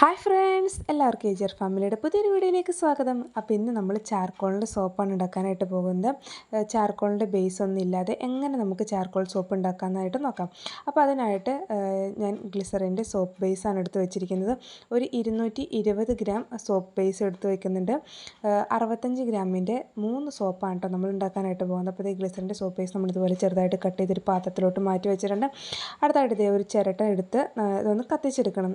Hi friends എല്ലാവർക്കും ഏജർ ഫാമിലിയുടെ പുതിയൊരു വീഡിയോയിലേക്ക് സ്വാഗതം. അപ്പോൾ ഇന്ന് നമ്മൾ ചാർക്കോളിന്റെ സോപ്പാണ് ഉണ്ടാക്കാനായിട്ട് പോകുന്നത്. ചാർക്കോളിന്റെ ബേസ് ഒന്നും ഇല്ലാതെ എങ്ങനെ നമുക്ക് ചാർക്കോൾ സോപ്പ് ഉണ്ടാക്കാമെന്നായിട്ട് നോക്കാം. അപ്പോൾ അതിനായിട്ട് ഞാൻ ഗ്ലിസറിന്റെ സോപ്പ് ബേസാണ് എടുത്ത് വെച്ചിരിക്കുന്നത്. ഒരു ഇരുന്നൂറ്റി ഗ്രാം സോപ്പ് ബേസ് എടുത്ത് വയ്ക്കുന്നുണ്ട് അറുപത്തഞ്ച് ഗ്രാമിന്റെ മൂന്ന് സോപ്പാണ് കേട്ടോ നമ്മൾ ഉണ്ടാക്കാനായിട്ട് പോകുന്നത്. അപ്പോൾ ഈ ഗ്ലിസറിന്റെ സോപ്പ് ബേസ് നമ്മൾ ഇതുപോലെ ചെറുതായിട്ട് കട്ട് ചെയ്തൊരു പാത്രത്തിലോട്ട് മാറ്റി വെച്ചിട്ടുണ്ട്. അടുത്തായിട്ട് ഇതേ ഒരു ചിരട്ട എടുത്ത് ഇതൊന്ന് കത്തിച്ചെടുക്കണം.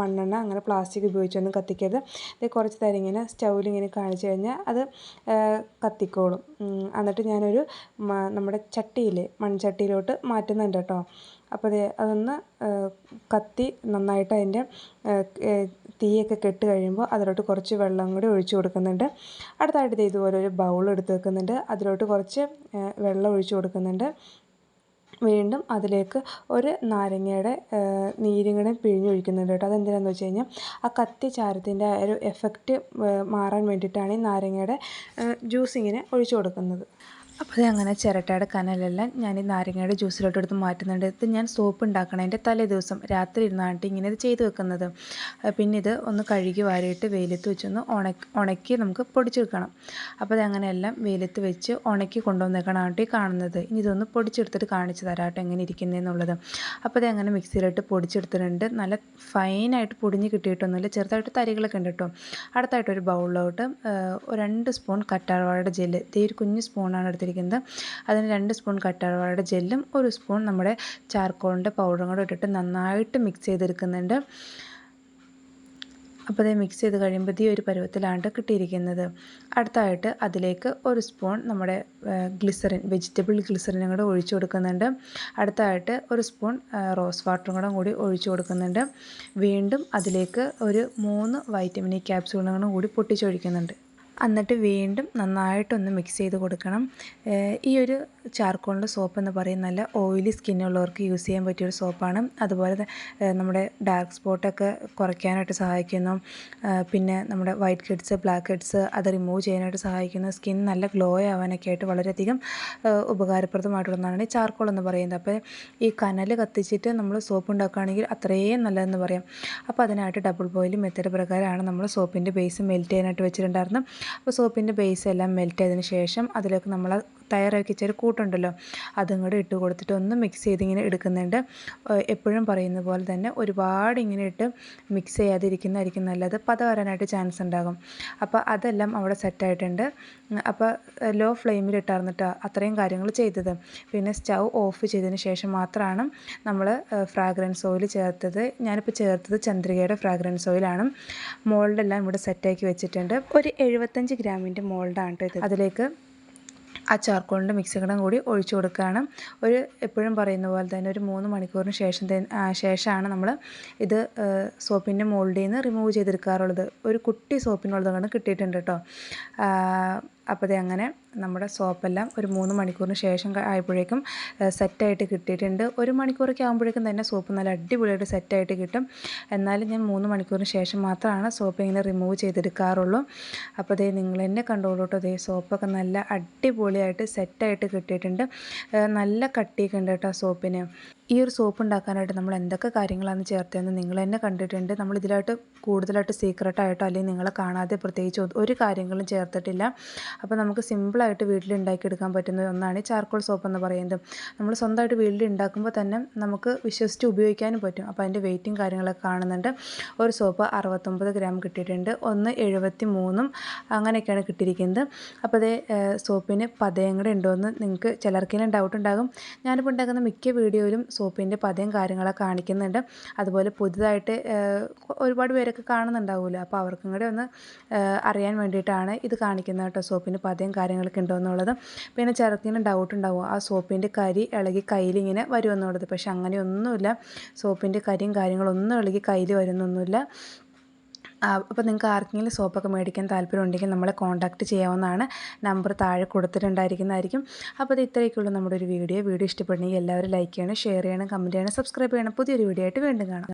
മണ്ണെണ്ണ അങ്ങനെ പ്ലാസ്റ്റിക് ഉപയോഗിച്ചൊന്നും കത്തിക്കരുത്. ഇത് കുറച്ച് നേരം ഇങ്ങനെ സ്റ്റൗവിൽ ഇങ്ങനെ കാണിച്ചു കഴിഞ്ഞാൽ അത് കത്തിക്കോളും. എന്നിട്ട് ഞാനൊരു നമ്മുടെ ചട്ടിയിൽ മൺചട്ടിയിലോട്ട് മാറ്റുന്നുണ്ട് കേട്ടോ അപ്പോൾ അത് അതൊന്ന് കത്തി നന്നായിട്ട് അതിന്റെ തീയൊക്കെ കെട്ട് കഴിയുമ്പോൾ അതിലോട്ട് കുറച്ച് വെള്ളം കൂടി ഒഴിച്ചു കൊടുക്കുന്നുണ്ട്. അടുത്തായിട്ട് ഇതുപോലെ ഒരു ബൗൾ എടുത്ത് വെക്കുന്നുണ്ട്. അതിലോട്ട് കുറച്ച് വെള്ളം ഒഴിച്ചു കൊടുക്കുന്നുണ്ട്. വീണ്ടും അതിലേക്ക് ഒരു നാരങ്ങയുടെ നീരും കൂടെ പിഴിഞ്ഞൊഴിക്കുന്നുണ്ട് കേട്ടോ. അതെന്തിനാണെന്ന് വെച്ച് കഴിഞ്ഞാൽ ആ കത്തി ചാരത്തിന്റെ ഒരു എഫക്റ്റ് മാറാൻ വേണ്ടിയിട്ടാണ് ഈ നാരങ്ങയുടെ ജ്യൂസ് ഇങ്ങനെ ഒഴിച്ചു കൊടുക്കുന്നത്. അപ്പോൾ അങ്ങനെ ചിരട്ടയുടെ കനലെല്ലാം ഞാൻ ഈ നാരങ്ങയുടെ ജ്യൂസിലോട്ട് എടുത്ത് മാറ്റുന്നുണ്ട്. ഇത് ഞാൻ സോപ്പ് ഉണ്ടാക്കണതിന്റെ തലേ ദിവസം രാത്രി ഇരുന്നാണ്ട് ഇങ്ങനെ ഇത് ചെയ്ത് വെക്കുന്നത്. പിന്നെ ഇത് ഒന്ന് കഴുകി വാരിയിട്ട് വെയിലത്ത് വെച്ചൊന്ന് ഉണക്കി ഉണക്കി നമുക്ക് പൊടിച്ചെടുക്കണം. അപ്പോൾ അത് അങ്ങനെയെല്ലാം വെയിലത്ത് വെച്ച് ഉണക്കി കൊണ്ടുവന്നേക്കണം ഈ കാണുന്നത്. ഇനി ഇതൊന്ന് പൊടിച്ചെടുത്തിട്ട് കാണിച്ചു തരാം കേട്ടോ എങ്ങനെ ഇരിക്കുന്നതെന്നുള്ളത് അപ്പോൾ അത് അങ്ങനെ മിക്സിയിലിട്ട് പൊടിച്ചെടുത്തിട്ടുണ്ട്. നല്ല ഫൈനായിട്ട് പൊടിഞ്ഞ് കിട്ടിയിട്ടൊന്നുമില്ല. ചെറുതായിട്ട് തരികളൊക്കെ ഉണ്ട് കേട്ടോ അടുത്തായിട്ട് ഒരു ബൗളിലോട്ട് രണ്ട് സ്പൂൺ കറ്റാർവാഴയുടെ ജെല്ല്. ഇതേ ഒരു കുഞ്ഞ് സ്പൂണാണ് എടുത്ത് എടുത്തിരിക്കുന്നത്. അതിന് രണ്ട് സ്പൂൺ കറ്റാർവാഴയുടെ ജെല്ലും ഒരു സ്പൂൺ നമ്മുടെ ചാർക്കോളിന്റെ പൗഡറും കൂടെ ഇട്ടിട്ട് നന്നായിട്ട് മിക്സ് ചെയ്തെടുക്കുന്നുണ്ട്. അപ്പോൾ ഇത് മിക്സ് ചെയ്ത് കഴിയുമ്പോൾ ഈ ഒരു പരുവത്തിലാണ് കിട്ടിയിരിക്കുന്നത്. അടുത്തായിട്ട് അതിലേക്ക് ഒരു സ്പൂൺ നമ്മുടെ ഗ്ലിസറിൻ വെജിറ്റബിൾ ഗ്ലിസറിനും കൂടെ ഒഴിച്ചു കൊടുക്കുന്നുണ്ട്. അടുത്തായിട്ട് ഒരു സ്പൂൺ റോസ് വാട്ടറും കൂടെ കൂടി ഒഴിച്ചു കൊടുക്കുന്നുണ്ട്. വീണ്ടും അതിലേക്ക് ഒരു മൂന്ന് വൈറ്റമിൻ ഇ ക്യാപ്സ്യൂളുകളും കൂടി പൊട്ടിച്ചൊഴിക്കുന്നുണ്ട്. എന്നിട്ട് വീണ്ടും നന്നായിട്ടൊന്ന് മിക്സ് ചെയ്ത് കൊടുക്കണം. ഈ ഒരു ചാർക്കോളിന്റെ സോപ്പ് എന്ന് പറയുന്നത് നല്ല ഓയിലി സ്കിന്നുള്ളവർക്ക് യൂസ് ചെയ്യാൻ പറ്റിയൊരു സോപ്പാണ് അതുപോലെ നമ്മുടെ ഡാർക്ക് സ്പോട്ടൊക്കെ കുറയ്ക്കാനായിട്ട് സഹായിക്കുന്നു. പിന്നെ നമ്മുടെ വൈറ്റ് ഹെഡ്സ് ബ്ലാക്ക് ഹെഡ്സ് അത് റിമൂവ് ചെയ്യാനായിട്ട് സഹായിക്കുന്നു. സ്കിൻ നല്ല ഗ്ലോ ആവാനൊക്കെ ആയിട്ട് വളരെയധികം ഉപകാരപ്രദമായിട്ടുള്ളതാണ് ഈ ചാർക്കോൾ എന്ന് പറയുന്നത്. അപ്പോൾ ഈ കനൽ കത്തിച്ചിട്ട് നമ്മൾ സോപ്പ് ഉണ്ടാക്കുകയാണെങ്കിൽ അത്രയും നല്ലതെന്ന് പറയാം. അപ്പോൾ അതിനായിട്ട് ഡബിൾ ബോയിൽ മെത്തേഡ് പ്രകാരമാണ് നമ്മൾ സോപ്പിന്റെ ബേസ് മെൽറ്റ് ചെയ്യാനായിട്ട് വെച്ചിട്ടുണ്ടായിരുന്നു അപ്പോൾ സോപ്പിന്റെ ബേസ് എല്ലാം മെൽറ്റ് ആയതിനു ശേഷം അതിലേക്ക് നമ്മൾ തയ്യാറാക്കി വെച്ചൊരു കൂട്ടുണ്ടല്ലോ അതും കൂടെ ഇട്ട് കൊടുത്തിട്ട് ഒന്ന് മിക്സ് ചെയ്ത് ഇങ്ങനെ എടുക്കുന്നുണ്ട് എപ്പോഴും പറയുന്ന പോലെ തന്നെ ഒരുപാട് ഇങ്ങനെ ഇട്ട് മിക്സ് ചെയ്യാതിരിക്കുന്നതായിരിക്കും നല്ലത്. പത വരാനായിട്ട് ചാൻസ് ഉണ്ടാകും. അപ്പോൾ അതെല്ലാം അവിടെ സെറ്റായിട്ടുണ്ട് അപ്പോൾ ലോ ഫ്ലെയിമിൽ ഇട്ടാർന്നിട്ടാണ് അത്രയും കാര്യങ്ങൾ ചെയ്തത്. പിന്നെ സ്റ്റൗ ഓഫ് ചെയ്തതിന് ശേഷം മാത്രമാണ് നമ്മൾ ഫ്രാഗ്രൻസ് ഓയിൽ ചേർത്തത്. ഞാനിപ്പോൾ ചേർത്തത് ചന്ദ്രികയുടെ ഫ്രാഗ്രൻസ് ഓയിലാണ് മോൾഡെല്ലാം ഇവിടെ സെറ്റാക്കി വെച്ചിട്ടുണ്ട്. ഒരു എഴുപത്തഞ്ച് ഗ്രാമിന്റെ മോൾഡാണ് കേട്ടോ ഇത്. അതിലേക്ക് ആ ചാർക്കോളിന്റെ മിക്സികളും കൂടി ഒഴിച്ചു കൊടുക്കുകയാണ്. ഒരു എപ്പോഴും പറയുന്ന പോലെ തന്നെ ഒരു മൂന്ന് മണിക്കൂറിന് ശേഷം ശേഷമാണ് നമ്മൾ ഇത് സോപ്പിന്റെ മോൾഡിൽ നിന്ന് റിമൂവ് ചെയ്തെടുക്കാറുള്ളത്. ഒരു കുട്ടി സോപ്പിനുള്ളതാണ് കിട്ടിയിട്ടുണ്ട് കേട്ടോ അപ്പോൾ അങ്ങനെ നമ്മുടെ സോപ്പെല്ലാം ഒരു മൂന്ന് മണിക്കൂറിന് ശേഷം ആയപ്പോഴേക്കും സെറ്റായിട്ട് കിട്ടിയിട്ടുണ്ട്. ഒരു മണിക്കൂറൊക്കെ ആകുമ്പോഴേക്കും തന്നെ സോപ്പ് നല്ല അടിപൊളിയായിട്ട് സെറ്റായിട്ട് കിട്ടും. എന്നാലും ഞാൻ മൂന്ന് മണിക്കൂറിന് ശേഷം മാത്രമാണ് സോപ്പ് ഇങ്ങനെ റിമൂവ് ചെയ്തെടുക്കാറുള്ളൂ. അപ്പോൾ അതേ നിങ്ങൾ എന്നെ കണ്ടോളൂട്ടോ അതേ സോപ്പൊക്കെ നല്ല അടിപൊളിയായിട്ട് സെറ്റായിട്ട് കിട്ടിയിട്ടുണ്ട്. നല്ല കട്ടിയൊക്കെ ഉണ്ട് കേട്ടോ സോപ്പിന്. ഈ ഒരു സോപ്പ് ഉണ്ടാക്കാനായിട്ട് നമ്മൾ എന്തൊക്കെ കാര്യങ്ങളാണ് ചേർത്തതെന്ന് നിങ്ങൾ തന്നെ കണ്ടിട്ടുണ്ട്. നമ്മൾ ഇതിലായിട്ട് കൂടുതലായിട്ട് സീക്രട്ടായിട്ടോ അല്ലെങ്കിൽ നിങ്ങളെ കാണാതെ പ്രത്യേകിച്ച് ഒരു കാര്യങ്ങളും ചേർത്തിട്ടില്ല. അപ്പോൾ നമുക്ക് സിമ്പിളായിട്ട് വീട്ടിൽ ഉണ്ടാക്കിയെടുക്കാൻ പറ്റുന്ന ഒന്നാണ് ചാർക്കോൾ സോപ്പ് എന്ന് പറയുന്നത്. നമ്മൾ സ്വന്തമായിട്ട് വീട്ടിൽ ഉണ്ടാക്കുമ്പോൾ തന്നെ നമുക്ക് വിശ്വസിച്ച് ഉപയോഗിക്കാനും പറ്റും. അപ്പോൾ അതിന്റെ വെയിറ്റും കാര്യങ്ങളൊക്കെ കാണുന്നുണ്ട്. ഒരു സോപ്പ് അറുപത്തൊമ്പത് ഗ്രാം കിട്ടിയിട്ടുണ്ട്. ഒന്ന് എഴുപത്തി മൂന്നും അങ്ങനെയൊക്കെയാണ് കിട്ടിയിരിക്കുന്നത്. അപ്പോൾ അതേ സോപ്പിന് പതയം കൂടെ ഉണ്ടോ എന്ന് നിങ്ങൾക്ക് ചിലർക്കെങ്കിലും ഡൗട്ട് ഉണ്ടാകും. ഞാനിപ്പോൾ ഉണ്ടാക്കുന്ന മിക്ക വീഡിയോയിലും സോപ്പിന്റെ പതയും കാര്യങ്ങളൊക്കെ കാണിക്കുന്നുണ്ട്. അതുപോലെ പുതുതായിട്ട് ഒരുപാട് പേരൊക്കെ കാണുന്നുണ്ടാവുമല്ലോ. അപ്പോൾ അവർക്കും കൂടെ ഒന്ന് അറിയാൻ വേണ്ടിയിട്ടാണ് ഇത് കാണിക്കുന്നത് കേട്ടോ സോപ്പിന്റെ പതയും കാര്യങ്ങളൊക്കെ ഉണ്ടോ എന്നുള്ളത് പിന്നെ ചിലർക്കിങ്ങനെ ഡൗട്ട് ഉണ്ടാവും ആ സോപ്പിന്റെ കരി ഇളകി കയ്യിലിങ്ങനെ വരുമെന്നുള്ളത്. പക്ഷെ അങ്ങനെയൊന്നുമില്ല. സോപ്പിന്റെ കരിയും കാര്യങ്ങളൊന്നും ഇളകി കയ്യിൽ വരുന്നൊന്നുമില്ല. അപ്പോൾ നിങ്ങൾക്ക് ആർക്കെങ്കിലും സോപ്പൊക്കെ മേടിക്കാൻ താല്പര്യം ഉണ്ടെങ്കിൽ നമ്മളെ കോൺടാക്റ്റ് ചെയ്യാവുന്നതാണ്. നമ്പർ താഴെ കൊടുത്തിട്ടുണ്ടായിരിക്കുന്നതായിരിക്കും. അപ്പോൾ അത് ഇത്രയൊക്കെയുള്ളൂ നമ്മുടെ ഒരു വീഡിയോ. വീഡിയോ ഇഷ്ടപ്പെടുന്നെങ്കിൽ എല്ലാവരും ലൈക്ക് ചെയ്യണം ഷെയർ ചെയ്യണം കമന്റ് ചെയ്യണം സബ്സ്ക്രൈബ് ചെയ്യണം. പുതിയൊരു വീഡിയോ ആയിട്ട് വീണ്ടും കാണാം.